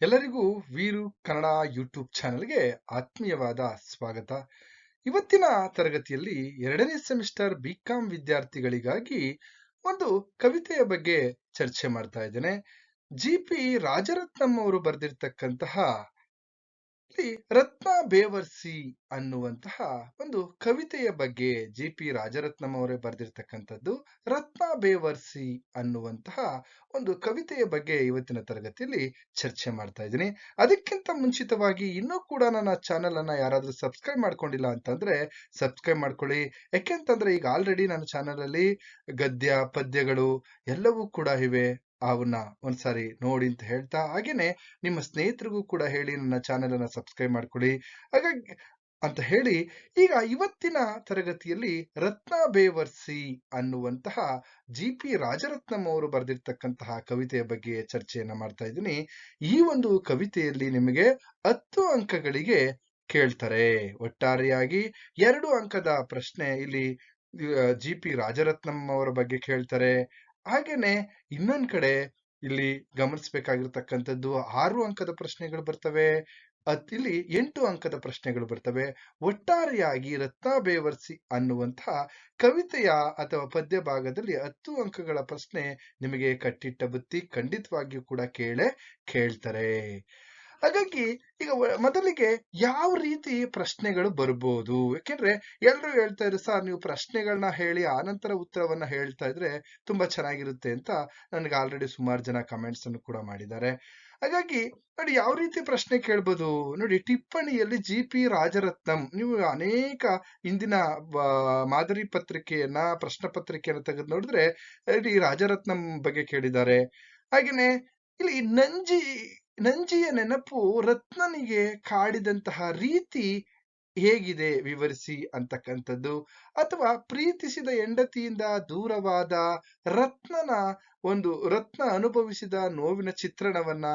ಎಲ್ಲರಿಗೂ ವೀರು ಕನ್ನಡ ಯೂಟ್ಯೂಬ್ ಚಾನೆಲ್ಗೆ ಆತ್ಮೀಯವಾದ ಸ್ವಾಗತ. ಇವತ್ತಿನ ತರಗತಿಯಲ್ಲಿ ಎರಡನೇ ಸೆಮಿಸ್ಟರ್ ಬಿ ಕಾಂ ವಿದ್ಯಾರ್ಥಿಗಳಿಗಾಗಿ ಒಂದು ಕವಿತೆಯ ಬಗ್ಗೆ ಚರ್ಚೆ ಮಾಡ್ತಾ ಇದ್ದೇನೆ. ಜಿ ಪಿ ರಾಜರತ್ನಂ ಅವರು ಬರೆದಿರ್ತಕ್ಕಂತಹ ಇಲ್ಲಿ ರತ್ನ ಬೇವರ್ಸಿ ಅನ್ನುವಂತಹ ಒಂದು ಕವಿತೆಯ ಬಗ್ಗೆ ಜಿ ಪಿ ರಾಜರತ್ನಂ ಅವರೇ ಬರೆದಿರ್ತಕ್ಕಂಥದ್ದು ರತ್ನ ಬೇವರ್ಸಿ ಅನ್ನುವಂತಹ ಒಂದು ಕವಿತೆಯ ಬಗ್ಗೆ ಇವತ್ತಿನ ತರಗತಿಯಲ್ಲಿ ಚರ್ಚೆ ಮಾಡ್ತಾ ಇದ್ದೀನಿ. ಅದಕ್ಕಿಂತ ಮುಂಚಿತವಾಗಿ ಇನ್ನೂ ಕೂಡ ನನ್ನ ಚಾನೆಲ್ ಅನ್ನ ಯಾರಾದ್ರೂ ಸಬ್ಸ್ಕ್ರೈಬ್ ಮಾಡ್ಕೊಂಡಿಲ್ಲ ಅಂತಂದ್ರೆ ಸಬ್ಸ್ಕ್ರೈಬ್ ಮಾಡ್ಕೊಳ್ಳಿ. ಯಾಕೆಂತಂದ್ರೆ ಈಗ ಆಲ್ರೆಡಿ ನನ್ನ ಚಾನೆಲ್ ಅಲ್ಲಿ ಗದ್ಯ, ಪದ್ಯಗಳು ಎಲ್ಲವೂ ಕೂಡ ಇವೆ. ಅವನ್ನ ಒಂದ್ಸಾರಿ ನೋಡಿ ಅಂತ ಹೇಳ್ತಾ, ಹಾಗೇನೆ ನಿಮ್ಮ ಸ್ನೇಹಿತರಿಗೂ ಕೂಡ ಹೇಳಿ, ನನ್ನ ಚಾನೆಲ್ ಅನ್ನ ಸಬ್ಸ್ಕ್ರೈಬ್ ಮಾಡ್ಕೊಳ್ಳಿ. ಹಾಗಾಗಿ ಅಂತ ಹೇಳಿ, ಈಗ ಇವತ್ತಿನ ತರಗತಿಯಲ್ಲಿ ರತ್ನ ಬೇವರ್ಸಿ ಅನ್ನುವಂತಹ ಜಿ ಪಿ ರಾಜರತ್ನಂ ಅವರು ಬರೆದಿರ್ತಕ್ಕಂತಹ ಕವಿತೆಯ ಬಗ್ಗೆ ಚರ್ಚೆಯನ್ನ ಮಾಡ್ತಾ ಇದ್ದೀನಿ. ಈ ಒಂದು ಕವಿತೆಯಲ್ಲಿ ನಿಮಗೆ ಹತ್ತು ಅಂಕಗಳಿಗೆ ಕೇಳ್ತಾರೆ. ಒಟ್ಟಾರೆಯಾಗಿ ಎರಡು ಅಂಕದ ಪ್ರಶ್ನೆ ಇಲ್ಲಿ ಜಿ ಪಿ ರಾಜರತ್ನಂ ಅವರ ಬಗ್ಗೆ ಕೇಳ್ತಾರೆ. ಹಾಗೇನೆ ಇನ್ನೊಂದ್ ಕಡೆ ಇಲ್ಲಿ ಗಮನಿಸಬೇಕಾಗಿರ್ತಕ್ಕಂಥದ್ದು ಆರು ಅಂಕದ ಪ್ರಶ್ನೆಗಳು ಬರ್ತವೆ. ಇಲ್ಲಿ ಎಂಟು ಅಂಕದ ಪ್ರಶ್ನೆಗಳು ಬರ್ತವೆ. ಒಟ್ಟಾರೆಯಾಗಿ ರತ್ನ ಬೇವರ್ಸಿ ಅನ್ನುವಂತಹ ಕವಿತೆಯ ಅಥವಾ ಪದ್ಯ ಭಾಗದಲ್ಲಿ ಹತ್ತು ಅಂಕಗಳ ಪ್ರಶ್ನೆ ನಿಮಗೆ ಕಟ್ಟಿಟ್ಟ ಬುತ್ತಿ ಖಂಡಿತವಾಗಿಯೂ ಕೂಡ ಕೇಳೇ ಕೇಳ್ತಾರೆ. ಹಾಗಾಗಿ ಈಗ ಮೊದಲಿಗೆ ಯಾವ ರೀತಿ ಪ್ರಶ್ನೆಗಳು ಬರ್ಬೋದು? ಯಾಕೆಂದ್ರೆ ಎಲ್ರು ಹೇಳ್ತಾ ಇದ್ರು, ಸರ್, ನೀವು ಪ್ರಶ್ನೆಗಳನ್ನ ಹೇಳಿ, ಆನಂತರ ಉತ್ತರವನ್ನ ಹೇಳ್ತಾ ಇದ್ರೆ ತುಂಬಾ ಚೆನ್ನಾಗಿರುತ್ತೆ ಅಂತ ನನಗೆ ಆಲ್ರೆಡಿ ಸುಮಾರು ಜನ ಕಮೆಂಟ್ಸ್ ಅನ್ನು ಕೂಡ ಮಾಡಿದ್ದಾರೆ. ಹಾಗಾಗಿ ನೋಡಿ, ಯಾವ ರೀತಿ ಪ್ರಶ್ನೆ ಕೇಳ್ಬೋದು? ನೋಡಿ, ಟಿಪ್ಪಣಿಯಲ್ಲಿ ಜಿ ಪಿ ರಾಜರತ್ನಂ. ನೀವು ಅನೇಕ ಇಂದಿನ ಮಾದರಿ ಪತ್ರಿಕೆಯನ್ನ, ಪ್ರಶ್ನೆ ಪತ್ರಿಕೆಯನ್ನ ತೆಗೆದು ನೋಡಿದ್ರೆ ರಾಜರತ್ನಂ ಬಗ್ಗೆ ಕೇಳಿದ್ದಾರೆ. ಹಾಗೇನೆ ಇಲ್ಲಿ ನಂಜಿ ನಂಜಿಯ ನೆನಪು ರತ್ನನಿಗೆ ಕಾಡಿದಂತಹ ರೀತಿ ಹೇಗಿದೆ ವಿವರಿಸಿ ಅಂತಕ್ಕಂಥದ್ದು. ಅಥವಾ ಪ್ರೀತಿಸಿದ ಹೆಂಡತಿಯಿಂದ ದೂರವಾದ ರತ್ನನ ಒಂದು ರತ್ನ ಅನುಭವಿಸಿದ ನೋವಿನ ಚಿತ್ರಣವನ್ನ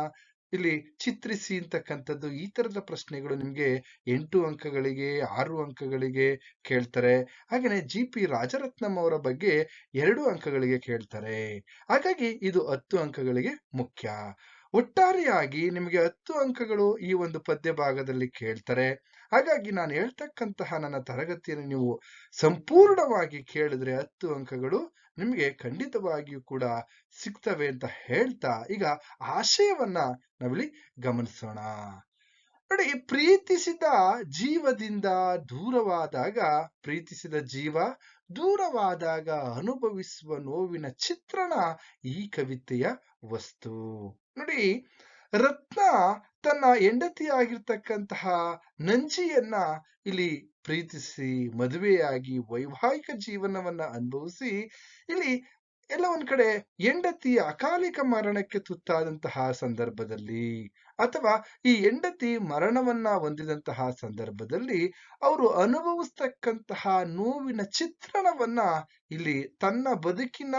ಇಲ್ಲಿ ಚಿತ್ರಿಸಿ ಅಂತಕ್ಕಂಥದ್ದು. ಈ ತರದ ಪ್ರಶ್ನೆಗಳು ನಿಮ್ಗೆ ಎಂಟು ಅಂಕಗಳಿಗೆ, ಆರು ಅಂಕಗಳಿಗೆ ಕೇಳ್ತಾರೆ. ಹಾಗೇನೆ ಜಿ ಪಿ ರಾಜರತ್ನಂ ಅವರ ಬಗ್ಗೆ ಎರಡು ಅಂಕಗಳಿಗೆ ಕೇಳ್ತಾರೆ. ಹಾಗಾಗಿ ಇದು ಹತ್ತು ಅಂಕಗಳಿಗೆ ಮುಖ್ಯ. ಒಟ್ಟಾರೆಯಾಗಿ ನಿಮಗೆ ಹತ್ತು ಅಂಕಗಳು ಈ ಒಂದು ಪದ್ಯ ಭಾಗದಲ್ಲಿ ಕೇಳ್ತಾರೆ. ಹಾಗಾಗಿ ನಾನು ಹೇಳ್ತಕ್ಕಂತಹ ನನ್ನ ತರಗತಿಯನ್ನು ನೀವು ಸಂಪೂರ್ಣವಾಗಿ ಕೇಳಿದ್ರೆ ಹತ್ತು ಅಂಕಗಳು ನಿಮಗೆ ಖಂಡಿತವಾಗಿಯೂ ಕೂಡ ಸಿಗ್ತವೆ ಅಂತ ಹೇಳ್ತಾ ಈಗ ಆಶಯವನ್ನ ನಾವಿಲ್ಲಿ ಗಮನಿಸೋಣ. ನೋಡಿ, ಪ್ರೀತಿಸಿದ ಜೀವದಿಂದ ದೂರವಾದಾಗ, ಪ್ರೀತಿಸಿದ ಜೀವ ದೂರವಾದಾಗ ಅನುಭವಿಸುವ ನೋವಿನ ಚಿತ್ರಣ ಈ ಕವಿತೆಯ ವಸ್ತು. ನೋಡಿ, ರತ್ನ ತನ್ನ ಹೆಂಡತಿಯಾಗಿರ್ತಕ್ಕಂತಹ ನಂಜಿಯನ್ನ ಇಲ್ಲಿ ಪ್ರೀತಿಸಿ, ಮದುವೆಯಾಗಿ, ವೈವಾಹಿಕ ಜೀವನವನ್ನ ಅನುಭವಿಸಿ, ಇಲ್ಲಿ ಎಲ್ಲ ಒಂದ್ ಕಡೆ ಹೆಂಡತಿಯ ಅಕಾಲಿಕ ಮರಣಕ್ಕೆ ತುತ್ತಾದಂತಹ ಸಂದರ್ಭದಲ್ಲಿ ಅಥವಾ ಈ ಹೆಂಡತಿ ಮರಣವನ್ನ ಹೊಂದಿದಂತಹ ಸಂದರ್ಭದಲ್ಲಿ ಅವರು ಅನುಭವಿಸ್ತಕ್ಕಂತಹ ನೋವಿನ ಚಿತ್ರಣವನ್ನ ಇಲ್ಲಿ ತನ್ನ ಬದುಕಿನ,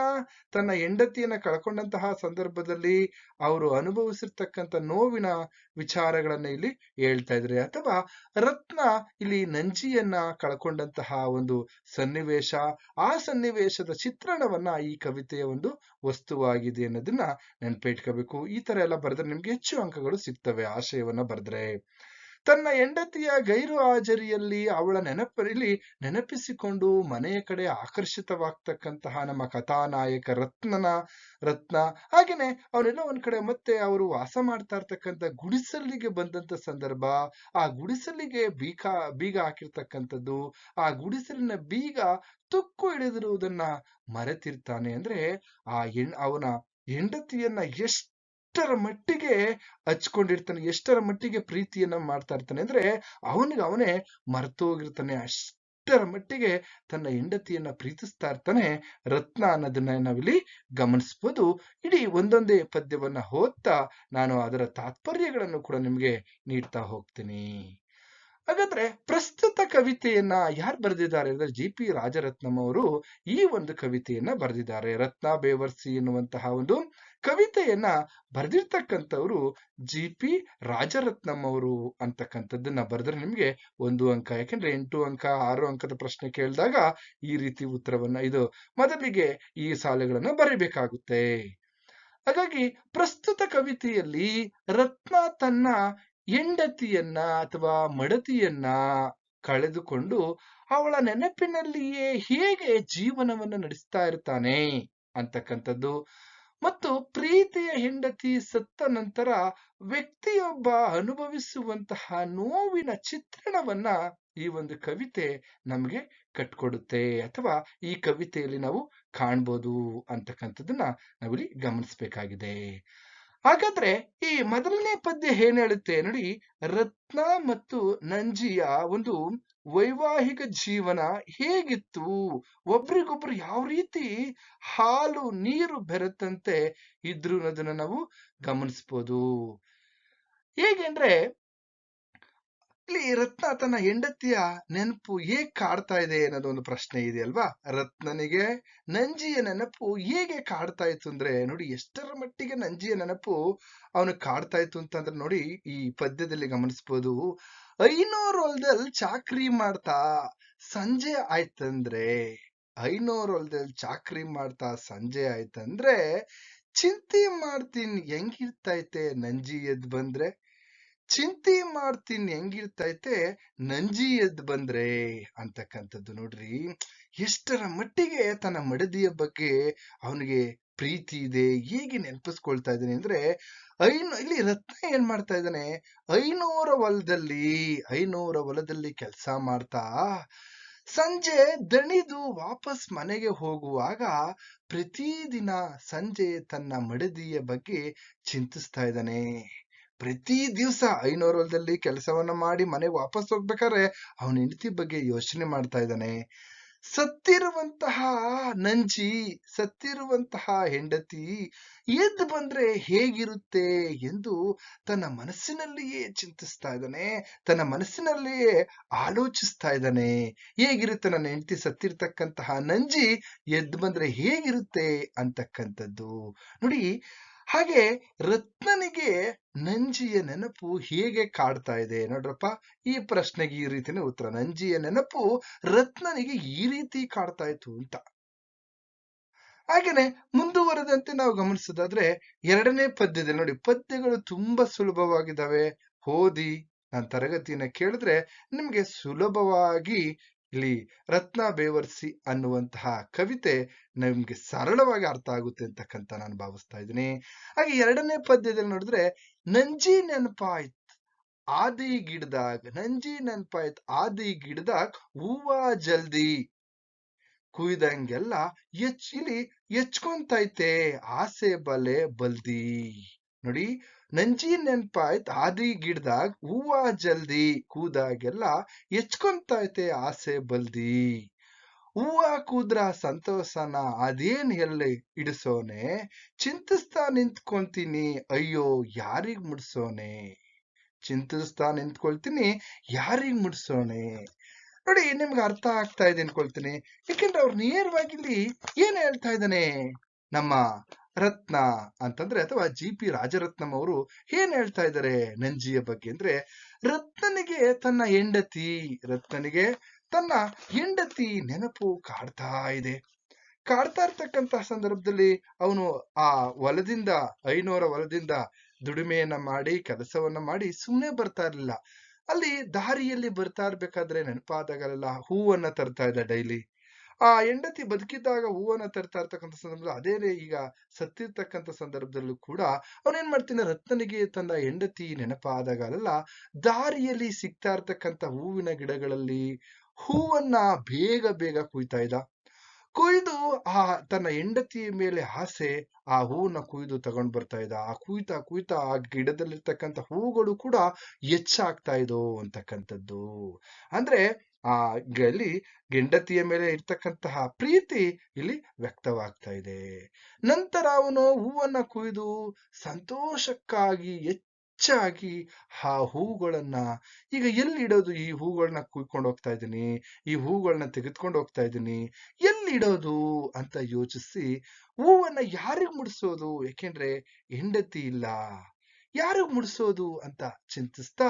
ತನ್ನ ಹೆಂಡತಿಯನ್ನ ಕಳ್ಕೊಂಡಂತಹ ಸಂದರ್ಭದಲ್ಲಿ ಅವರು ಅನುಭವಿಸಿರ್ತಕ್ಕಂಥ ನೋವಿನ ವಿಚಾರಗಳನ್ನ ಇಲ್ಲಿ ಹೇಳ್ತಾ ಇದ್ರೆ ಅಥವಾ ರತ್ನ ಇಲ್ಲಿ ನಂಜಿಯನ್ನ ಕಳ್ಕೊಂಡಂತಹ ಒಂದು ಸನ್ನಿವೇಶ, ಆ ಸನ್ನಿವೇಶದ ಚಿತ್ರಣವನ್ನ ಈ ಕವಿತೆಯ ಒಂದು ವಸ್ತುವಾಗಿದೆ ಅನ್ನೋದನ್ನ ನೆನ್ಪಿಟ್ಕೋಬೇಕು. ಈ ತರ ಎಲ್ಲ ಬರೆದ್ರೆ ನಿಮ್ಗೆ ಹೆಚ್ಚು ಅಂಕಗಳು ಸಿಗ್ತವೆ ಆಶಯವನ್ನ ಬರೆದ್ರೆ. ತನ್ನ ಹೆಂಡತಿಯ ಗೈರು ಹಾಜರಿಯಲ್ಲಿ ಅವಳ ನೆನಪಲ್ಲಿ ನೆನಪಿಸಿಕೊಂಡು ಮನೆಯ ಕಡೆ ಆಕರ್ಷಿತವಾಗ್ತಕ್ಕಂತಹ ನಮ್ಮ ಕಥಾನಾಯಕ ರತ್ನನ, ರತ್ನ, ಹಾಗೇನೆ ಅವನೆಲ್ಲ ಒಂದ್ ಕಡೆ ಮತ್ತೆ ಅವರು ವಾಸ ಮಾಡ್ತಾ ಇರ್ತಕ್ಕಂಥ ಗುಡಿಸಲಿಗೆ ಬಂದಂತ ಸಂದರ್ಭ, ಆ ಗುಡಿಸಲಿಗೆ ಬೀಗ ಬೀಗ ಹಾಕಿರ್ತಕ್ಕಂಥದ್ದು, ಆ ಗುಡಿಸಲಿನ ಬೀಗ ತುಕ್ಕು ಹಿಡಿದಿರುವುದನ್ನ ಮರೆತಿರ್ತಾನೆ. ಅಂದ್ರೆ ಆ ಹೆಣ್, ಅವನ ಹೆಂಡತಿಯನ್ನ ಎಷ್ಟು ಎಷ್ಟರ ಮಟ್ಟಿಗೆ ಹಚ್ಕೊಂಡಿರ್ತಾನೆ, ಎಷ್ಟರ ಮಟ್ಟಿಗೆ ಪ್ರೀತಿಯನ್ನ ಮಾಡ್ತಾ ಇರ್ತಾನೆ ಅಂದ್ರೆ ಅವನಿಗೆ ಅವನೇ ಮರೆತು ಹೋಗಿರ್ತಾನೆ. ಅಷ್ಟರ ಮಟ್ಟಿಗೆ ತನ್ನ ಹೆಂಡತಿಯನ್ನ ಪ್ರೀತಿಸ್ತಾ ಇರ್ತಾನೆ ರತ್ನ ಅನ್ನೋದನ್ನ ನಾವಿಲ್ಲಿ ಗಮನಿಸ್ಬೋದು. ಇಡೀ ಒಂದೊಂದೇ ಪದ್ಯವನ್ನ ಓದ್ತಾ ನಾನು ಅದರ ತಾತ್ಪರ್ಯಗಳನ್ನು ಕೂಡ ನಿಮ್ಗೆ ನೀಡ್ತಾ ಹೋಗ್ತೀನಿ. ಹಾಗಾದ್ರೆ ಪ್ರಸ್ತುತ ಕವಿತೆಯನ್ನ ಯಾರು ಬರೆದಿದ್ದಾರೆ ಅಂದ್ರೆ ಜಿ ಪಿ ರಾಜರತ್ನಂ ಅವರು ಈ ಒಂದು ಕವಿತೆಯನ್ನ ಬರೆದಿದ್ದಾರೆ. ರತ್ನ ಬೇವರ್ಸಿ ಎನ್ನುವಂತಹ ಒಂದು ಕವಿತೆಯನ್ನ ಬರೆದಿರ್ತಕ್ಕಂಥವ್ರು ಜಿ ಪಿ ರಾಜರತ್ನಂ ಅವರು ಅಂತಕ್ಕಂಥದ್ದನ್ನ ಬರೆದ್ರೆ ನಿಮ್ಗೆ ಒಂದು ಅಂಕ, ಯಾಕೆಂದ್ರೆ ಎಂಟು ಅಂಕ, ಆರು ಅಂಕದ ಪ್ರಶ್ನೆ ಕೇಳಿದಾಗ ಈ ರೀತಿ ಉತ್ತರವನ್ನ, ಇದು ಮೊದಲಿಗೆ ಈ ಸಾಲುಗಳನ್ನ ಬರೀಬೇಕಾಗುತ್ತೆ. ಹಾಗಾಗಿ ಪ್ರಸ್ತುತ ಕವಿತೆಯಲ್ಲಿ ರತ್ನ ತನ್ನ ಹೆಂಡತಿಯನ್ನ ಅಥವಾ ಮಡತಿಯನ್ನ ಕಳೆದುಕೊಂಡು ಅವಳ ನೆನಪಿನಲ್ಲಿಯೇ ಹೇಗೆ ಜೀವನವನ್ನು ನಡೆಸ್ತಾ ಇರ್ತಾನೆ ಅಂತಕ್ಕಂಥದ್ದು. ಮತ್ತು ಪ್ರೀತಿಯ ಹೆಂಡತಿ ಸತ್ತ ನಂತರ ವ್ಯಕ್ತಿಯೊಬ್ಬ ಅನುಭವಿಸುವಂತಹ ನೋವಿನ ಚಿತ್ರಣವನ್ನ ಈ ಒಂದು ಕವಿತೆ ನಮಗೆ ಕಟ್ಕೊಡುತ್ತೆ ಅಥವಾ ಈ ಕವಿತೆಯಲ್ಲಿ ನಾವು ಕಾಣ್ಬೋದು ಅಂತಕ್ಕಂಥದ್ದನ್ನ ನಾವಿಲ್ಲಿ ಗಮನಿಸಬೇಕಾಗಿದೆ. ಹಾಗಾದ್ರೆ ಈ ಮೊದಲನೇ ಪದ್ಯ ಏನ್ ಹೇಳುತ್ತೆ ನೋಡಿ, ರತ್ನ ಮತ್ತು ನಂಜಿಯ ಒಂದು ವೈವಾಹಿಕ ಜೀವನ ಹೇಗಿತ್ತು? ಒಬ್ರಿಗೊಬ್ರು ಯಾವ ರೀತಿ ಹಾಲು, ನೀರು ಬೆರೆತಂತೆ ಇದ್ರು ಅನ್ನೋದನ್ನ ನಾವು ಗಮನಿಸ್ಬೋದು. ಹೇಗೆಂದ್ರೆ, ಇಲ್ಲಿ ರತ್ನ ತನ್ನ ಹೆಂಡತಿಯ ನೆನಪು ಹೇಗ್ ಕಾಡ್ತಾ ಇದೆ ಅನ್ನೋದು ಒಂದು ಪ್ರಶ್ನೆ ಇದೆ ಅಲ್ವಾ? ರತ್ನನಿಗೆ ನಂಜಿಯ ನೆನಪು ಹೇಗೆ ಕಾಡ್ತಾ ಇತ್ತು ಅಂದ್ರೆ, ನೋಡಿ ಎಷ್ಟರ ಮಟ್ಟಿಗೆ ನಂಜಿಯ ನೆನಪು ಅವನು ಕಾಡ್ತಾ ಇತ್ತು ಅಂತಂದ್ರೆ ನೋಡಿ ಈ ಪದ್ಯದಲ್ಲಿ ಗಮನಿಸ್ಬೋದು. ಐನೂರು ಹೊಲದಲ್ಲಿ ಚಾಕ್ರಿ ಮಾಡ್ತಾ ಸಂಜೆ ಆಯ್ತಂದ್ರೆ, ಐನೂರು ಹೊಲದಲ್ಲಿ ಚಾಕ್ರಿ ಮಾಡ್ತಾ ಸಂಜೆ ಆಯ್ತಂದ್ರೆ, ಚಿಂತೆ ಮಾಡ್ತೀನಿ ಹೆಂಗಿರ್ತೈತೆ ನಂಜಿ ಎದ್ ಬಂದ್ರೆ? ಚಿಂತೆ ಮಾಡ್ತೀನಿ ಹೆಂಗಿರ್ತೈತೆ ನಂಜಿ ಎದ್ ಬಂದ್ರೆ? ಅಂತಕ್ಕಂಥದ್ದು ನೋಡ್ರಿ. ಎಷ್ಟರ ಮಟ್ಟಿಗೆ ತನ್ನ ಮಡದಿಯ ಬಗ್ಗೆ ಅವನಿಗೆ ಪ್ರೀತಿ ಇದೆ, ಹೇಗೆ ನೆನಪಿಸ್ಕೊಳ್ತಾ ಇದ್ದೀನಿ ಅಂದ್ರೆ, ಐನು, ಇಲ್ಲಿ ರತ್ನ ಏನ್ ಮಾಡ್ತಾ ಇದ್ದಾನೆ? ಐನೂರ ಹೊಲದಲ್ಲಿ ಐನೂರ ಹೊಲದಲ್ಲಿ ಕೆಲಸ ಮಾಡ್ತಾ, ಸಂಜೆ ದಣಿದು ವಾಪಸ್ ಮನೆಗೆ ಹೋಗುವಾಗ ಪ್ರತಿದಿನ ಸಂಜೆ ತನ್ನ ಮಡದಿಯ ಬಗ್ಗೆ ಚಿಂತಿಸ್ತಾ ಇದ್ದಾನೆ. ಪ್ರತಿ ದಿವಸ ಐನೂರು ಹೊಲದಲ್ಲಿ ಕೆಲಸವನ್ನ ಮಾಡಿ ಮನೆಗೆ ವಾಪಸ್ ಹೋಗ್ಬೇಕಾದ್ರೆ ಅವನ ಹೆಂಡತಿ ಬಗ್ಗೆ ಯೋಚನೆ ಮಾಡ್ತಾ ಇದ್ದಾನೆ. ಸತ್ತಿರುವಂತಹ ನಂಜಿ, ಸತ್ತಿರುವಂತಹ ಹೆಂಡತಿ ಎದ್ದು ಬಂದ್ರೆ ಹೇಗಿರುತ್ತೆ ಎಂದು ತನ್ನ ಮನಸ್ಸಿನಲ್ಲಿಯೇ ಚಿಂತಿಸ್ತಾ ಇದ್ದಾನೆ, ತನ್ನ ಮನಸ್ಸಿನಲ್ಲಿಯೇ ಆಲೋಚಿಸ್ತಾ ಇದ್ದಾನೆ. ಹೇಗಿರುತ್ತೆ ನನ್ನ ಹೆಂಡತಿ ಸತ್ತಿರ್ತಕ್ಕಂತಹ ನಂಜಿ ಎದ್ದು ಬಂದ್ರೆ ಹೇಗಿರುತ್ತೆ ಅಂತಕ್ಕಂಥದ್ದು. ನೋಡಿ ಹಾಗೆ ರತ್ನನಿಗೆ ನಂಜಿಯ ನೆನಪು ಹೇಗೆ ಕಾಡ್ತಾ ಇದೆ ನೋಡ್ರಪ್ಪ? ಈ ಪ್ರಶ್ನೆಗೆ ಈ ರೀತಿನೇ ಉತ್ತರ. ನಂಜಿಯ ನೆನಪು ರತ್ನನಿಗೆ ಈ ರೀತಿ ಕಾಡ್ತಾ ಇತ್ತು ಅಂತ. ಹಾಗೇನೆ ಮುಂದುವರೆದಂತೆ ನಾವು ಗಮನಿಸೋದಾದ್ರೆ ಎರಡನೇ ಪದ್ಯದಲ್ಲಿ ನೋಡಿ, ಪದ್ಯಗಳು ತುಂಬಾ ಸುಲಭವಾಗಿದ್ದಾವೆ. ಓದಿ ನನ್ನ ತರಗತಿಯನ್ನ ಕೇಳಿದ್ರೆ ನಿಮ್ಗೆ ಸುಲಭವಾಗಿ ಇಲ್ಲಿ ರತ್ನ ಬೇವರ್ಸಿ ಅನ್ನುವಂತಹ ಕವಿತೆ ನಮ್ಗೆ ಸರಳವಾಗಿ ಅರ್ಥ ಆಗುತ್ತೆ ಅಂತಕ್ಕಂತ ನಾನು ಭಾವಿಸ್ತಾ ಇದ್ದೀನಿ. ಹಾಗೆ ಎರಡನೇ ಪದ್ಯದಲ್ಲಿ ನೋಡಿದ್ರೆ, ನಂಜಿ ನೆನಪಾಯ್ತ್ ಆದಿ ಗಿಡದಾಗ, ನಂಜಿ ನೆನಪಾಯ್ತ್ ಆದಿ ಗಿಡದಾಗ ಹೂವ ಜಲ್ದಿ ಕುಯ್ದಂಗೆಲ್ಲ ಎಚ್, ಇಲ್ಲಿ ಎಚ್ಕೊಂತೈತೆ, ಆಸೆ ಬಲೆ ಬಲ್ದಿ. ನೋಡಿ ನಂಜಿ ನೆನ್ಪಾಯ್ತ್ ಆದಿ ಗಿಡದಾಗ ಹೂವ ಜಲ್ದಿ ಕೂದಾಗೆಲ್ಲ ಹೆಚ್ಕೊಂತೈತೆ ಆಸೆ ಬಲ್ದಿ. ಹೂವ ಕೂದ್ರ ಸಂತೋಷನ ಅದೇನ್ ಎಲ್ಲಿ ಇಡಿಸೋನೆ? ಚಿಂತಿಸ್ತಾ ನಿಂತ್ಕೊಂತೀನಿ ಅಯ್ಯೋ ಯಾರಿಗ್ ಮುಡ್ಸೋನೆ? ಚಿಂತಿಸ್ತಾ ನಿಂತ್ಕೊಳ್ತೀನಿ, ಯಾರಿಗ್ ಮುಡ್ಸೋನೆ? ನೋಡಿ, ನಿಮ್ಗೆ ಅರ್ಥ ಆಗ್ತಾ ಇದೆ ಅನ್ಕೊಳ್ತೀನಿ. ಯಾಕೆಂದ್ರೆ ಅವ್ರು ನೇರವಾಗಿ ಇಲ್ಲಿ ಏನ್ ಹೇಳ್ತಾ ಇದ್ದಾನೆ? ನಮ್ಮ ರತ್ನ ಅಂತಂದ್ರೆ ಅಥವಾ ಜಿ ಪಿ ರಾಜರತ್ನಂ ಅವರು ಏನ್ ಹೇಳ್ತಾ ಇದ್ದಾರೆ ನಂಜಿಯ ಬಗ್ಗೆ ಅಂದ್ರೆ, ರತ್ನನಿಗೆ ತನ್ನ ಹೆಂಡತಿ, ರತ್ನನಿಗೆ ತನ್ನ ಹೆಂಡತಿ ನೆನಪು ಕಾಡ್ತಾ ಇದೆ. ಕಾಡ್ತಾ ಇರ್ತಕ್ಕಂತ ಸಂದರ್ಭದಲ್ಲಿ ಅವನು ಆ ಹೊಲದಿಂದ, ಐನೂರ ಹೊಲದಿಂದ ದುಡಿಮೆಯನ್ನ ಮಾಡಿ, ಕೆಲಸವನ್ನ ಮಾಡಿ ಸುಮ್ಮನೆ ಬರ್ತಾ ಇರ್ಲಿಲ್ಲ. ಅಲ್ಲಿ ದಾರಿಯಲ್ಲಿ ಬರ್ತಾ ಇರ್ಬೇಕಾದ್ರೆ ನೆನಪಾದಾಗಲೆಲ್ಲ ಹೂವನ್ನ ತರ್ತಾ ಇದ್ದ ಡೈಲಿ. ಆ ಹೆಂಡತಿ ಬದುಕಿದ್ದಾಗ ಹೂವನ್ನ ತರ್ತಾ ಇರ್ತಕ್ಕಂಥ ಸಂದರ್ಭದಲ್ಲಿ ಅದೇ ಈಗ ಸತ್ತಿರ್ತಕ್ಕಂಥ ಸಂದರ್ಭದಲ್ಲೂ ಕೂಡ ಅವನೇನ್ ಮಾಡ್ತೀನಿ, ರತ್ನನಿಗೆ ತನ್ನ ಹೆಂಡತಿ ನೆನಪಾದಾಗಲೆಲ್ಲ ದಾರಿಯಲ್ಲಿ ಸಿಗ್ತಾ ಇರ್ತಕ್ಕಂಥ ಹೂವಿನ ಗಿಡಗಳಲ್ಲಿ ಹೂವನ್ನ ಬೇಗ ಬೇಗ ಕುಯ್ತಾ ಇದ್ದ. ಕೊಯ್ದು ಆ ತನ್ನ ಹೆಂಡತಿಯ ಮೇಲೆ ಆಸೆ ಆ ಹೂವನ್ನ ಕುಯ್ದು ತಗೊಂಡ್ ಬರ್ತಾ ಇದ್ದ. ಆ ಕುಯ್ತಾ ಕುಯ್ತಾ ಆ ಗಿಡದಲ್ಲಿರ್ತಕ್ಕಂಥ ಹೂಗಳು ಕೂಡ ಹೆಚ್ಚಾಗ್ತಾ ಇದ್ದೋ ಅಂತಕ್ಕಂಥದ್ದು. ಅಂದ್ರೆ ಆ ಗಲಿ ಗೆಂಡತಿಯ ಮೇಲೆ ಇರ್ತಕ್ಕಂತಹ ಪ್ರೀತಿ ಇಲ್ಲಿ ವ್ಯಕ್ತವಾಗ್ತಾ ಇದೆ. ನಂತರ ಅವನು ಹೂವನ್ನ ಕುಯ್ದು ಸಂತೋಷಕ್ಕಾಗಿ ಹೆಚ್ಚಾಗಿ ಆ ಹೂಗಳನ್ನ ಈಗ ಎಲ್ಲಿ ಇಡೋದು ಈ ಹೂಗಳನ್ನ ಕುಯ್ಕೊಂಡು ಹೋಗ್ತಾ ಇದ್ದೀನಿ? ಈ ಹೂಗಳನ್ನ ತೆಗೆದುಕೊಂಡು ಹೋಗ್ತಾ ಇದ್ದೀನಿ. ಎಲ್ಲಿ ಇಡೋದು ಅಂತ ಯೋಚಿಸಿ ಹೂವನ್ನ ಯಾರಿಗ್ ಮುಡಿಸೋದು? ಯಾಕೆಂದ್ರೆ ಹೆಂಡತಿ ಇಲ್ಲ. ಯಾರಿಗ್ ಮುಡಿಸೋದು ಅಂತ ಚಿಂತಿಸ್ತಾ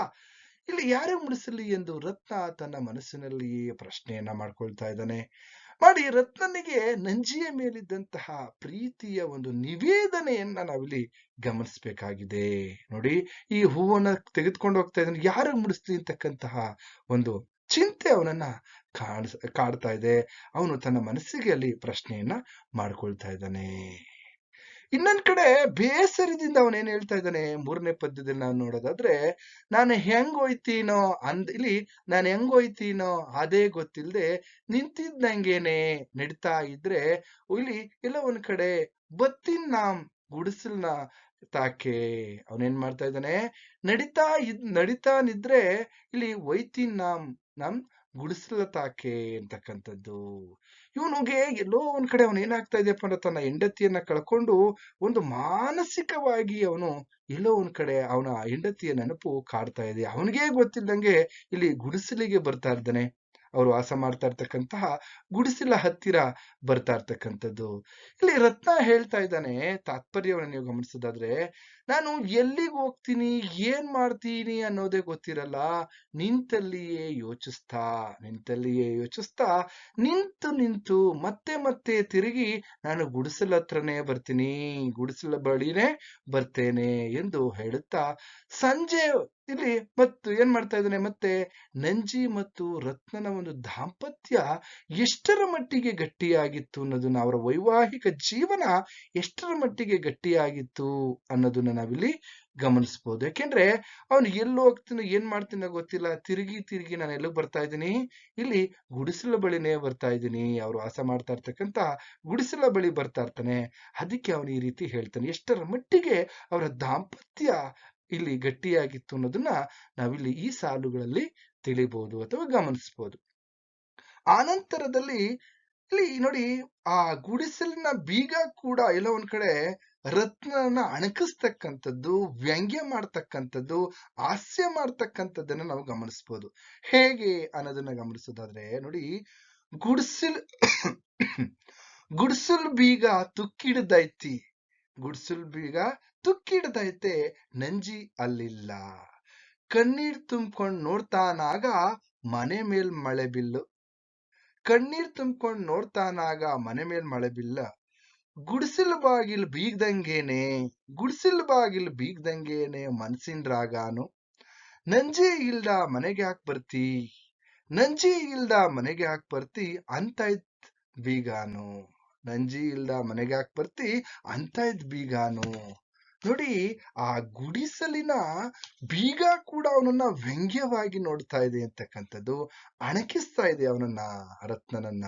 ಇಲ್ಲಿ ಯಾರಿಗ್ ಮುಡಿಸಲಿ ಎಂದು ರತ್ನ ತನ್ನ ಮನಸ್ಸಿನಲ್ಲಿ ಪ್ರಶ್ನೆಯನ್ನ ಮಾಡ್ಕೊಳ್ತಾ ಇದ್ದಾನೆ. ಮಾಡಿ ರತ್ನನಿಗೆ ನಂಜಿಯ ಮೇಲಿದ್ದಂತಹ ಪ್ರೀತಿಯ ಒಂದು ನಿವೇದನೆಯನ್ನ ನಾವಿಲ್ಲಿ ಗಮನಿಸಬೇಕಾಗಿದೆ. ನೋಡಿ, ಈ ಹೂವನ್ನ ತೆಗೆದುಕೊಂಡು ಹೋಗ್ತಾ ಇದ್ದಾನೆ. ಯಾರು ಮುಡಿಸ್ಲಿ ಅಂತಕ್ಕಂತಹ ಒಂದು ಚಿಂತೆ ಅವನನ್ನ ಕಾಣಿಸ್, ಕಾಡ್ತಾ ಇದೆ. ಅವನು ತನ್ನ ಮನಸ್ಸಿಗೆ ಅಲ್ಲಿ ಪ್ರಶ್ನೆಯನ್ನ ಮಾಡ್ಕೊಳ್ತಾ ಇದ್ದಾನೆ. ಇನ್ನೊಂದ್ ಕಡೆ ಬೇಸರದಿಂದ ಅವನ್ ಏನ್ ಹೇಳ್ತಾ ಇದ್ದಾನೆ? ಮೂರನೇ ಪದ್ಯದಲ್ಲಿ ನಾವು ನೋಡೋದಾದ್ರೆ, ನಾನು ಹೆಂಗ್ ಹೋಯ್ತೀನೋ ಅಂದ್ ಇಲ್ಲಿ, ನಾನು ಹೆಂಗ್ ಹೋಯ್ತೀನೋ ಅದೇ ಗೊತ್ತಿಲ್ಲದೆ ನಿಂತಿದ್ದಂಗೇನೆ ನಡೀತಾ ಇದ್ರೆ, ಇಲ್ಲಿ ಎಲ್ಲ ಒಂದ್ ಕಡೆ ಬತ್ತಿನ್ ನಾಮ್ ಗುಡಿಸಲ್ನ ತಾಕೆ ಅವನೇನ್ ಮಾಡ್ತಾ ಇದ್ದಾನೆ? ನಡೀತಾ ಇದ್, ನಡೀತಾ ನಿದ್ರೆ ಇಲ್ಲಿ ಒಯ್ತೀನ್ ನಾಮ್, ನಮ್ ಗುಡಿಸಲ ತಾಕೆ ಅಂತಕ್ಕಂಥದ್ದು. ಇವನಿಗೆ ಎಲ್ಲೋ ಒಂದ್ ಕಡೆ ಅವನು ಏನಾಗ್ತಾ ಇದೆಯಪ್ಪ ಅಂದ್ರೆ ತನ್ನ ಹೆಂಡತಿಯನ್ನ ಕಳ್ಕೊಂಡು ಒಂದು ಮಾನಸಿಕವಾಗಿ ಅವನು ಎಲ್ಲೋ ಒಂದ್ ಕಡೆ ಅವನ ಹೆಂಡತಿಯ ನೆನಪು ಕಾಡ್ತಾ ಇದೆ. ಅವನಿಗೆ ಗೊತ್ತಿಲ್ಲದಂಗೆ ಇಲ್ಲಿ ಗುಡಿಸಲಿಗೆ ಬರ್ತಾ ಇದ್ದಾನೆ. ಅವರು ವಾಸ ಮಾಡ್ತಾ ಇರ್ತಕ್ಕಂತಹ ಗುಡಿಸಿಲ ಹತ್ತಿರ ಬರ್ತಾ ಇರ್ತಕ್ಕಂಥದ್ದು. ಇಲ್ಲಿ ರತ್ನ ಹೇಳ್ತಾ ಇದ್ದಾನೆ, ತಾತ್ಪರ್ಯವನ್ನು ನೀವು ಗಮನಿಸೋದಾದ್ರೆ, ನಾನು ಎಲ್ಲಿಗೆ ಹೋಗ್ತೀನಿ, ಏನ್ ಮಾಡ್ತೀನಿ ಅನ್ನೋದೇ ಗೊತ್ತಿರಲ್ಲ, ನಿಂತಲ್ಲಿಯೇ ಯೋಚಿಸ್ತಾ ನಿಂತಲ್ಲಿಯೇ ಯೋಚಿಸ್ತಾ ನಿಂತು ನಿಂತು ಮತ್ತೆ ಮತ್ತೆ ತಿರುಗಿ ನಾನು ಗುಡಿಸಲ ಹತ್ರನೇ ಬರ್ತೀನಿ, ಗುಡಿಸಲ ಬಳಿನೇ ಬರ್ತೇನೆ ಎಂದು ಹೇಳುತ್ತಾ ಸಂಜೆ ಇಲ್ಲಿ ಮತ್ತು ಏನ್ ಮಾಡ್ತಾ ಇದ್ದಾನೆ? ಮತ್ತೆ ನಂಜಿ ಮತ್ತು ರತ್ನನ ಒಂದು ದಾಂಪತ್ಯ ಎಷ್ಟರ ಮಟ್ಟಿಗೆ ಗಟ್ಟಿಯಾಗಿತ್ತು ಅನ್ನೋದನ್ನ, ಅವರ ವೈವಾಹಿಕ ಜೀವನ ಎಷ್ಟರ ಮಟ್ಟಿಗೆ ಗಟ್ಟಿಯಾಗಿತ್ತು ಅನ್ನೋದನ್ನ ನಾವಿಲ್ಲಿ ಗಮನಿಸ್ಬೋದು. ಯಾಕೆಂದ್ರೆ ಅವನು ಎಲ್ಲೋ ಹೋಗ್ತೀನೋ, ಏನ್ ಮಾಡ್ತೀನೋ ಗೊತ್ತಿಲ್ಲ. ತಿರುಗಿ ತಿರುಗಿ ನಾನು ಎಲ್ಲಿಗೆ ಬರ್ತಾ ಇದ್ದೀನಿ? ಇಲ್ಲಿ ಗುಡಿಸಲ ಬಳಿನೇ ಬರ್ತಾ ಇದ್ದೀನಿ. ಅವರು ಆಸ ಮಾಡ್ತಾ ಇರ್ತಕ್ಕಂತ ಗುಡಿಸಲ ಬಳಿ ಬರ್ತಾ ಇರ್ತಾನೆ. ಅದಕ್ಕೆ ಅವನು ಈ ರೀತಿ ಹೇಳ್ತಾನೆ. ಎಷ್ಟರ ಮಟ್ಟಿಗೆ ಅವರ ದಾಂಪತ್ಯ ಇಲ್ಲಿ ಗಟ್ಟಿಯಾಗಿತ್ತು ಅನ್ನೋದನ್ನ ನಾವಿಲ್ಲಿ ಈ ಸಾಲುಗಳಲ್ಲಿ ತಿಳಿಬಹುದು ಅಥವಾ ಗಮನಿಸಬಹುದು ಆನಂತರದಲ್ಲಿ ಇಲ್ಲಿ ನೋಡಿ, ಆ ಗುಡಿಸಲಿನ ಬೀಗ ಕೂಡ ಎಲ್ಲ ಒಂದ್ ಕಡೆ ರತ್ನನ ಅಣಕಿಸ್ತಕ್ಕಂಥದ್ದು, ವ್ಯಂಗ್ಯ ಮಾಡ್ತಕ್ಕಂಥದ್ದು, ಹಾಸ್ಯ ಮಾಡ್ತಕ್ಕಂಥದ್ದನ್ನ ನಾವು ಗಮನಿಸ್ಬೋದು. ಹೇಗೆ ಅನ್ನೋದನ್ನ ಗಮನಿಸೋದಾದ್ರೆ, ನೋಡಿ, ಗುಡ್ಸಿಲ್ ಗುಡ್ಸಲ್ ಬೀಗ ತುಕ್ಕಿಡ್ದೈತಿ. ಗುಡ್ಸಲ್ ಬೀಗ ತುಕ್ಕಿಡ್ದೈತೆ ನಂಜಿ ಅಲ್ಲಿಲ್ಲ. ಕಣ್ಣೀರ್ ತುಂಬ್ಕೊಂಡ್ ನೋಡ್ತಾನಾಗ ಮನೆ ಮೇಲ್ ಮಳೆ ಬಿಲ್ಲು. ಕಣ್ಣೀರ್ ತುಂಬ್ಕೊಂಡ್ ನೋಡ್ತಾನಾಗ ಮನೆ ಮೇಲ್ ಮಳೆ ಬಿಲ್ಲ. ಗುಡಿಸಿಲ್ ಬಾಗಿಲ್ ಬೀಗ್ದಂಗೇನೆ, ಗುಡ್ಸಿಲ್ ಬಾಗಿಲ್ ಬೀಗ್ದಂಗೇನೆ ಮನ್ಸಿನ್ ರಾಗಾನು. ನಂಜಿ ಇಲ್ದ ಮನೆಗೆ ಹಾಕ್ ಬರ್ತಿ? ನಂಜಿ ಇಲ್ದ ಮನೆಗೆ ಹಾಕ್ ಬರ್ತಿ ಅಂತ ಇತ್ ಬೀಗಾನು. ನಂಜಿ ಇಲ್ದ ಮನೆಗೆ ಹಾಕ್ ಬರ್ತಿ ಅಂತ ಇದ್ ಬೀಗಾನು. ನೋಡಿ, ಆ ಗುಡಿಸಲಿನ ಬೀಗ ಕೂಡ ಅವನನ್ನ ವ್ಯಂಗ್ಯವಾಗಿ ನೋಡ್ತಾ ಇದೆ ಅಂತಕ್ಕಂಥದ್ದು ಅಣಕಿಸ್ತಾ ಇದೆ ಅವನನ್ನ, ರತ್ನನನ್ನ.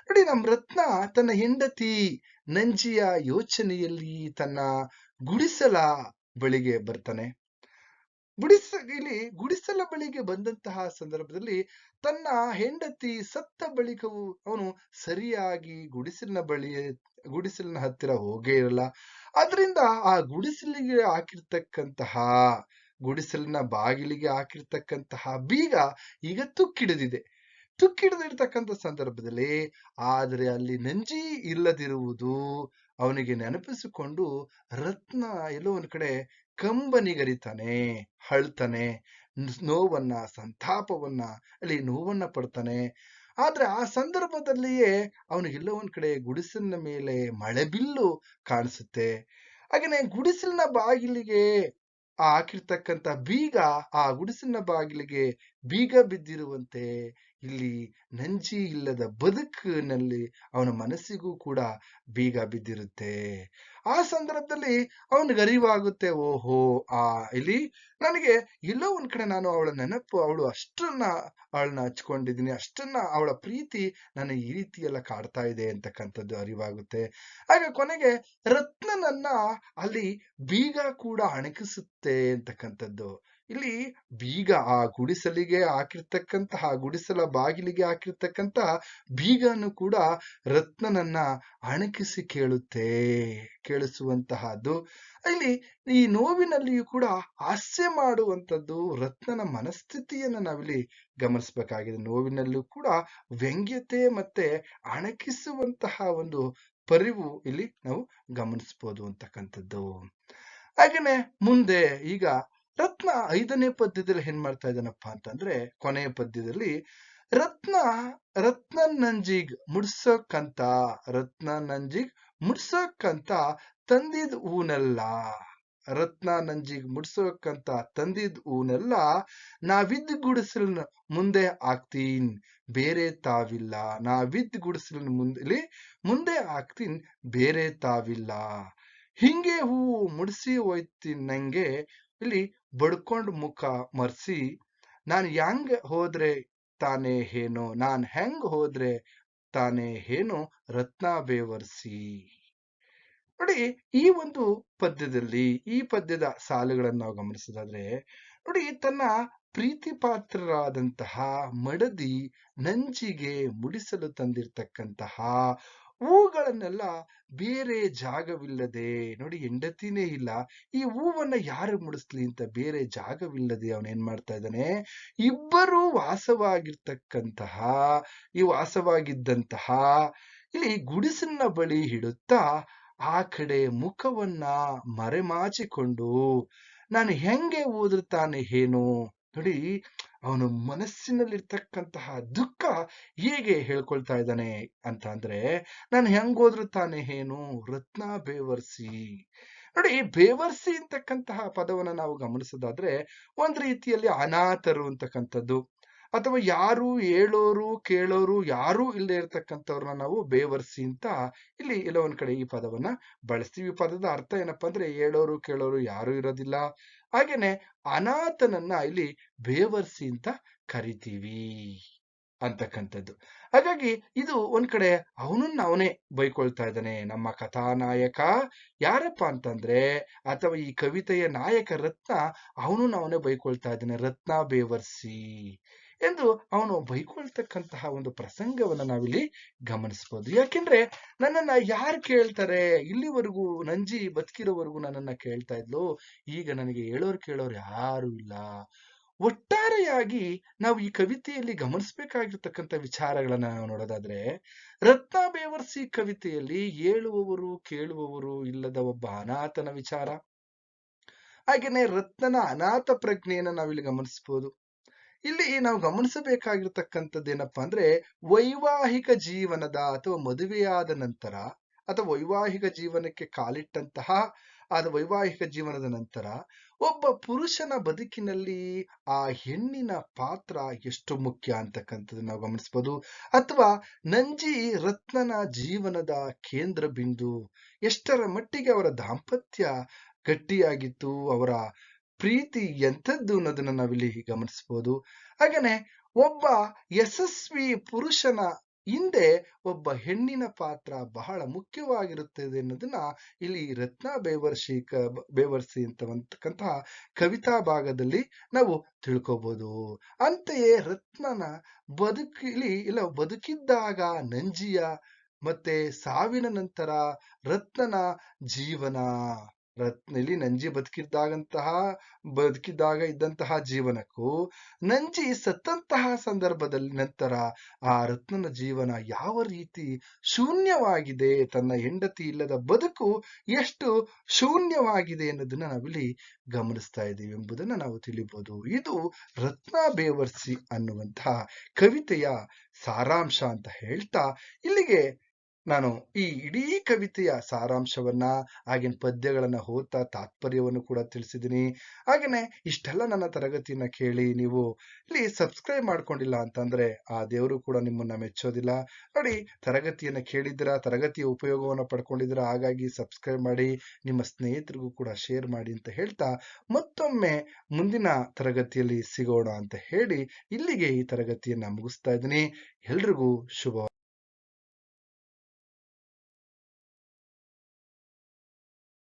ನೋಡಿ ನಮ್ಮ ರತ್ನ ತನ್ನ ಹೆಂಡತಿ ನಂಜಿಯ ಯೋಚನೆಯಲ್ಲಿ ತನ್ನ ಗುಡಿಸಲ ಬಳಿಗೆ ಬರ್ತಾನೆ. ಗುಡಿಸ, ಇಲ್ಲಿ ಗುಡಿಸಲ ಬಳಿಗೆ ಬಂದಂತಹ ಸಂದರ್ಭದಲ್ಲಿ ತನ್ನ ಹೆಂಡತಿ ಸತ್ತ ಬಳಿಕವೂ ಅವನು ಸರಿಯಾಗಿ ಗುಡಿಸಲಿನ ಬಳಿ, ಗುಡಿಸಲಿನ ಹತ್ತಿರ ಹೋಗೇ ಇರಲ್ಲ. ಅದರಿಂದ ಆ ಗುಡಿಸಲಿಗೆ ಹಾಕಿರ್ತಕ್ಕಂತಹ, ಗುಡಿಸಲಿನ ಬಾಗಿಲಿಗೆ ಹಾಕಿರ್ತಕ್ಕಂತಹ ಬೀಗ ಈಗ ತುಕ್ಕಿಡಿದಿದೆ. ತುಕ್ಕಿಡದಿರ್ತಕ್ಕಂಥ ಸಂದರ್ಭದಲ್ಲಿ ಆದರೆ ಅಲ್ಲಿ ನಂಜಿ ಇಲ್ಲದಿರುವುದು ಅವನಿಗೆ ನೆನಪಿಸಿಕೊಂಡು ರತ್ನ ಎಲ್ಲೋ ಒಂದು ಕಡೆ ಕಂಬನಿಗರಿತಾನೆ, ಅಳ್ತಾನೆ ನೋವನ್ನ, ಸಂತಾಪವನ್ನ, ಅಲ್ಲಿ ನೋವನ್ನ ಪಡ್ತಾನೆ. ಆದ್ರೆ ಆ ಸಂದರ್ಭದಲ್ಲಿಯೇ ಅವನಿಗೆಲ್ಲೋ ಒಂದ್ ಕಡೆ ಗುಡಿಸಲಿನ ಮೇಲೆ ಮಳೆಬಿಲ್ಲು ಕಾಣಿಸುತ್ತೆ. ಹಾಗೇನೆ ಗುಡಿಸಲಿನ ಬಾಗಿಲಿಗೆ ಹಾಕಿರ್ತಕ್ಕಂಥ ಬೀಗ ಆ ಗುಡಿಸಲಿನ ಬಾಗಿಲಿಗೆ ಬೀಗ ಬಿದ್ದಿರುವಂತೆ ಇಲ್ಲಿ ನಂಜಿ ಇಲ್ಲದ ಬದುಕಿನಲ್ಲಿ ಅವನ ಮನಸ್ಸಿಗೂ ಕೂಡ ಬೀಗ ಬಿದ್ದಿರುತ್ತೆ. ಆ ಸಂದರ್ಭದಲ್ಲಿ ಅವನಿಗೆ ಅರಿವಾಗುತ್ತೆ ಓಹೋ, ಆ, ಇಲ್ಲಿ ನನಗೆ ಎಲ್ಲೋ ಒಂದ್ ಕಡೆ ನಾನು ಅವಳ ನೆನಪು, ಅವಳು ಅಷ್ಟನ್ನ ಅವಳನ್ನ ಹಚ್ಕೊಂಡಿದ್ದೀನಿ, ಅಷ್ಟನ್ನ ಅವಳ ಪ್ರೀತಿ ನನ್ನ ಈ ರೀತಿ ಎಲ್ಲ ಕಾಡ್ತಾ ಇದೆ ಅಂತಕ್ಕಂಥದ್ದು ಅರಿವಾಗುತ್ತೆ. ಹಾಗೆ ಕೊನೆಗೆ ರತ್ನನನ್ನ ಅಲ್ಲಿ ಬೀಗ ಕೂಡ ಅಣಕಿಸುತ್ತೆ ಅಂತಕ್ಕಂಥದ್ದು ಇಲ್ಲಿ ಬೀಗ ಆ ಗುಡಿಸಲಿಗೆ ಹಾಕಿರ್ತಕ್ಕಂತಹ, ಗುಡಿಸಲ ಬಾಗಿಲಿಗೆ ಹಾಕಿರ್ತಕ್ಕಂತಹ ಬೀಗನು ಕೂಡ ರತ್ನನನ್ನ ಅಣಕಿಸಿ ಕೇಳುತ್ತೆ, ಕೇಳಿಸುವಂತಹದ್ದು. ಇಲ್ಲಿ ಈ ನೋವಿನಲ್ಲಿಯೂ ಕೂಡ ಹಾಸ್ಯ ಮಾಡುವಂಥದ್ದು ರತ್ನನ ಮನಸ್ಥಿತಿಯನ್ನು ನಾವಿಲ್ಲಿ ಗಮನಿಸಬೇಕಾಗಿದೆ. ನೋವಿನಲ್ಲೂ ಕೂಡ ವ್ಯಂಗ್ಯತೆ ಮತ್ತೆ ಅಣಕಿಸುವಂತಹ ಒಂದು ಪರಿವು ಇಲ್ಲಿ ನಾವು ಗಮನಿಸ್ಬೋದು ಅಂತಕ್ಕಂಥದ್ದು. ಹಾಗೇನೆ ಮುಂದೆ ಈಗ ರತ್ನ ಐದನೇ ಪದ್ಯದಲ್ಲಿ ಏನ್ ಮಾಡ್ತಾ ಇದ್ದಾನಪ್ಪ ಅಂತಂದ್ರೆ, ಕೊನೆಯ ಪದ್ಯದಲ್ಲಿ, ರತ್ನ ರತ್ನ ನಂಜಿಗ್ ಮುಡ್ಸಕ್ಕಂತ ರತ್ನ ನಂಜಿಗ್ ಮುಡ್ಸಕ್ಕಂತ ತಂದಿದ್ ಊನೆಲ್ಲ ರತ್ನ ನಂಜಿಗ್ ಮುಡ್ಸೋಕ್ಕಂತ ತಂದಿದ್ ಊನೆಲ್ಲ, ನಾವಿದ್ ಗುಡಿಸಲ್ ಮುಂದೆ ಆಗ್ತೀನ್ ಬೇರೆ ತಾವಿಲ್ಲ, ನಾವಿದ್ ಗುಡಿಸಲ್ ಮುಂದಲಿ ಮುಂದೆ ಆಗ್ತೀನ್ ಬೇರೆ ತಾವಿಲ್ಲ. ಹಿಂಗೆ ಹೂ ಮುಡಿಸಿ ಹೋಯ್ತೀನಿ ನಂಗೆ, ಇಲ್ಲಿ ಬಡ್ಕೊಂಡ್ ಮುಖ ಮರ್ಸಿ, ನಾನು ಹೆಂಗ್ ಹೋದ್ರೆ ತಾನೇ ಏನೋ ನಾನ್ ಹೆಂಗ್ ಹೋದ್ರೆ ತಾನೇ ಏನೋ ರತ್ನ ಬೇವರ್ಸಿ. ನೋಡಿ, ಈ ಒಂದು ಪದ್ಯದಲ್ಲಿ, ಈ ಪದ್ಯದ ಸಾಲುಗಳನ್ನು ನಾವು ಗಮನಿಸೋದಾದ್ರೆ, ನೋಡಿ, ತನ್ನ ಪ್ರೀತಿ ಪಾತ್ರರಾದಂತಹ ಮಡದಿ ನಂಜಿಗೆ ಮುಡಿಸಲು ತಂದಿರ್ತಕ್ಕಂತಹ ಹೂಗಳನ್ನೆಲ್ಲ ಬೇರೆ ಜಾಗವಿಲ್ಲದೆ, ನೋಡಿ ಹೆಂಡತಿನೇ ಇಲ್ಲ, ಈ ಹೂವನ್ನ ಯಾರು ಮುಡಿಸ್ಲಿ ಅಂತ ಬೇರೆ ಜಾಗವಿಲ್ಲದೆ ಅವನೇನ್ ಮಾಡ್ತಾ ಇದ್ದಾನೆ? ಇಬ್ಬರು ವಾಸವಾಗಿರ್ತಕ್ಕಂತಹ, ಈ ವಾಸವಾಗಿದ್ದಂತಹ, ಇಲ್ಲಿ ಗುಡಿಸನ್ನ ಬಳಿ ಹಿಡುತ್ತಾ ಆ ಕಡೆ ಮುಖವನ್ನ ಮರೆಮಾಚಿಕೊಂಡು, ನಾನು ಹೆಂಗೆ ಓದುತ್ತಾನೆ ಏನು ನೋಡಿ ಅವನು ಮನಸ್ಸಿನಲ್ಲಿರ್ತಕ್ಕಂತಹ ದುಃಖ ಹೇಗೆ ಹೇಳ್ಕೊಳ್ತಾ ಇದ್ದಾನೆ ಅಂತ ಅಂದ್ರೆ, ನಾನು ಹೆಂಗ್ ಹೋದ್ರು ತಾನೆ ಏನು ರತ್ನ ಬೇವರ್ಸಿ. ನೋಡಿ ಬೇವರ್ಸಿ ಅಂತಕ್ಕಂತಹ ಪದವನ್ನ ನಾವು ಗಮನಿಸೋದಾದ್ರೆ, ಒಂದ್ ರೀತಿಯಲ್ಲಿ ಅನಾಥರು ಅಂತಕ್ಕಂಥದ್ದು, ಅಥವಾ ಯಾರು ಹೇಳೋರು, ಕೇಳೋರು, ಯಾರು ಇಲ್ಲದೆ ಇರತಕ್ಕಂಥವ್ರನ್ನ ನಾವು ಬೇವರ್ಸಿ ಅಂತ ಇಲ್ಲಿ ಎಲ್ಲೋ ಒಂದ್ ಕಡೆ ಈ ಪದವನ್ನ ಬಳಸ್ತೀವಿ. ಈ ಪದದ ಅರ್ಥ ಏನಪ್ಪಾ ಅಂದ್ರೆ, ಹೇಳೋರು, ಕೇಳೋರು ಯಾರು ಇರೋದಿಲ್ಲ. ಹಾಗೇನೆ ಅನಾಥನನ್ನ ಇಲ್ಲಿ ಬೇವರ್ಸಿ ಅಂತ ಕರಿತೀವಿ ಅಂತಕ್ಕಂಥದ್ದು. ಹಾಗಾಗಿ ಇದು ಒಂದ್ ಕಡೆ ಅವನನ್ನ ಅವನೇ ಬೈಕೊಳ್ತಾ ಇದ್ದಾನೆ. ನಮ್ಮ ಕಥಾನಾಯಕ ಯಾರಪ್ಪ ಅಂತಂದ್ರೆ ಅಥವಾ ಈ ಕವಿತೆಯ ನಾಯಕ ರತ್ನ ಅವನು ಅವನೇ ಬೈಕೊಳ್ತಾ ಇದ್ದಾನೆ. ರತ್ನ ಬೇವರ್ಸಿ. ಎಂದು ಅವನು ಬೈಕೊಳ್ತಕ್ಕಂತಹ ಒಂದು ಪ್ರಸಂಗವನ್ನ ನಾವಿಲ್ಲಿ ಗಮನಿಸಬಹುದು ಯಾಕೆಂದ್ರೆ ನನ್ನನ್ನ ಯಾರು ಕೇಳ್ತಾರೆ? ಇಲ್ಲಿವರೆಗೂ ನಂಜಿ ಬದುಕಿರೋವರೆಗೂ ನನ್ನನ್ನ ಕೇಳ್ತಾ ಇದ್ಲು. ಈಗ ನನಗೆ ಹೇಳೋರು ಕೇಳೋರು ಯಾರು ಇಲ್ಲ. ಒಟ್ಟಾರೆಯಾಗಿ ನಾವು ಈ ಕವಿತೆಯಲ್ಲಿ ಗಮನಿಸಬೇಕಾಗಿರ್ತಕ್ಕಂಥ ವಿಚಾರಗಳನ್ನ ನಾವು ನೋಡೋದಾದ್ರೆ, ರತ್ನ ಬೇವರ್ಸಿ ಕವಿತೆಯಲ್ಲಿ ಹೇಳುವವರು ಕೇಳುವವರು ಇಲ್ಲದ ಒಬ್ಬ ಅನಾಥನ ವಿಚಾರ. ಹಾಗೇನೆ ರತ್ನನ ಅನಾಥ ಪ್ರಜ್ಞೆಯನ್ನ ನಾವಿಲ್ಲಿ ಗಮನಿಸಬಹುದು ಇಲ್ಲಿ ನಾವು ಗಮನಿಸಬೇಕಾಗಿರ್ತಕ್ಕಂಥದ್ದು ಏನಪ್ಪಾ ಅಂದ್ರೆ ವೈವಾಹಿಕ ಜೀವನದ ಅಥವಾ ಮದುವೆಯಾದ ನಂತರ ಅಥವಾ ವೈವಾಹಿಕ ಜೀವನಕ್ಕೆ ಕಾಲಿಟ್ಟಂತಹ ಆದ ವೈವಾಹಿಕ ಜೀವನದ ನಂತರ ಒಬ್ಬ ಪುರುಷನ ಬದುಕಿನಲ್ಲಿ ಆ ಹೆಣ್ಣಿನ ಪಾತ್ರ ಎಷ್ಟು ಮುಖ್ಯ ಅಂತಕ್ಕಂಥದ್ದು ನಾವು ಗಮನಿಸಬಹುದು ಅಥವಾ ನಂಜಿ ರತ್ನನ ಜೀವನದ ಕೇಂದ್ರ ಬಿಂದು ಎಷ್ಟರ ಮಟ್ಟಿಗೆ ಅವರ ದಾಂಪತ್ಯ ಗಟ್ಟಿಯಾಗಿತ್ತು, ಅವರ ಪ್ರೀತಿ ಎಂಥದ್ದು ಅನ್ನೋದನ್ನ ನಾವಿಲ್ಲಿ ಗಮನಿಸಬಹುದು ಹಾಗೇನೆ ಒಬ್ಬ ಯಶಸ್ವಿ ಪುರುಷನ ಹಿಂದೆ ಒಬ್ಬ ಹೆಣ್ಣಿನ ಪಾತ್ರ ಬಹಳ ಮುಖ್ಯವಾಗಿರುತ್ತದೆ ಅನ್ನೋದನ್ನ ಇಲ್ಲಿ ರತ್ನ ಬೇವರ್ಷಿ ಕ ಬೇವರ್ಸಿ ಅಂತಕ್ಕಂತಹ ಕವಿತಾ ಭಾಗದಲ್ಲಿ ನಾವು ತಿಳ್ಕೋಬಹುದು ಅಂತೆಯೇ ರತ್ನನ ಬದುಕಿಲಿ ಇಲ್ಲ, ಬದುಕಿದ್ದಾಗ ನಂಜಿಯ ಮತ್ತೆ ಸಾವಿನ ನಂತರ ರತ್ನನ ಜೀವನ. ಇಲ್ಲಿ ನಂಜಿ ಬದುಕಿದ್ದಾಗಂತಹ, ಬದುಕಿದ್ದಾಗ ಇದ್ದಂತಹ ಜೀವನಕ್ಕೂ, ನಂಜಿ ಸತ್ತಂತಹ ಸಂದರ್ಭದಲ್ಲಿ ನಂತರ ಆ ರತ್ನನ ಜೀವನ ಯಾವ ರೀತಿ ಶೂನ್ಯವಾಗಿದೆ, ತನ್ನ ಹೆಂಡತಿ ಇಲ್ಲದ ಬದುಕು ಎಷ್ಟು ಶೂನ್ಯವಾಗಿದೆ ಅನ್ನೋದನ್ನ ನಾವಿಲ್ಲಿ ಗಮನಿಸ್ತಾ ಇದ್ದೀವಿ ಎಂಬುದನ್ನ ನಾವು ತಿಳಿಬಹುದು ಇದು ರತ್ನ ಬೇವರ್ಸಿ ಅನ್ನುವಂತಹ ಕವಿತೆಯ ಸಾರಾಂಶ ಅಂತ ಹೇಳ್ತಾ ಇಲ್ಲಿಗೆ ನಾನು ಈ ಇಡೀ ಕವಿತೆಯ ಸಾರಾಂಶವನ್ನ, ಆಗಿನ ಪದ್ಯಗಳನ್ನ ಓದ್ತಾ ತಾತ್ಪರ್ಯವನ್ನು ಕೂಡ ತಿಳಿಸಿದ್ದೀನಿ. ಹಾಗೇನೆ ಇಷ್ಟೆಲ್ಲ ನನ್ನ ತರಗತಿಯನ್ನ ಕೇಳಿ ನೀವು ಇಲ್ಲಿ ಸಬ್ಸ್ಕ್ರೈಬ್ ಮಾಡ್ಕೊಂಡಿಲ್ಲ ಅಂತಂದ್ರೆ ಆ ದೇವರು ಕೂಡ ನಿಮ್ಮನ್ನ ಮೆಚ್ಚೋದಿಲ್ಲ. ನೋಡಿ, ತರಗತಿಯನ್ನ ಕೇಳಿದ್ದೀರಾ, ತರಗತಿಯ ಉಪಯೋಗವನ್ನು ಪಡ್ಕೊಂಡಿದ್ದೀರಾ, ಹಾಗಾಗಿ ಸಬ್ಸ್ಕ್ರೈಬ್ ಮಾಡಿ, ನಿಮ್ಮ ಸ್ನೇಹಿತರಿಗೂ ಕೂಡ ಶೇರ್ ಮಾಡಿ ಅಂತ ಹೇಳ್ತಾ ಮತ್ತೊಮ್ಮೆ ಮುಂದಿನ ತರಗತಿಯಲ್ಲಿ ಸಿಗೋಣ ಅಂತ ಹೇಳಿ ಇಲ್ಲಿಗೆ ಈ ತರಗತಿಯನ್ನ ಮುಗಿಸ್ತಾ ಇದ್ದೀನಿ. ಎಲ್ರಿಗೂ ಶುಭ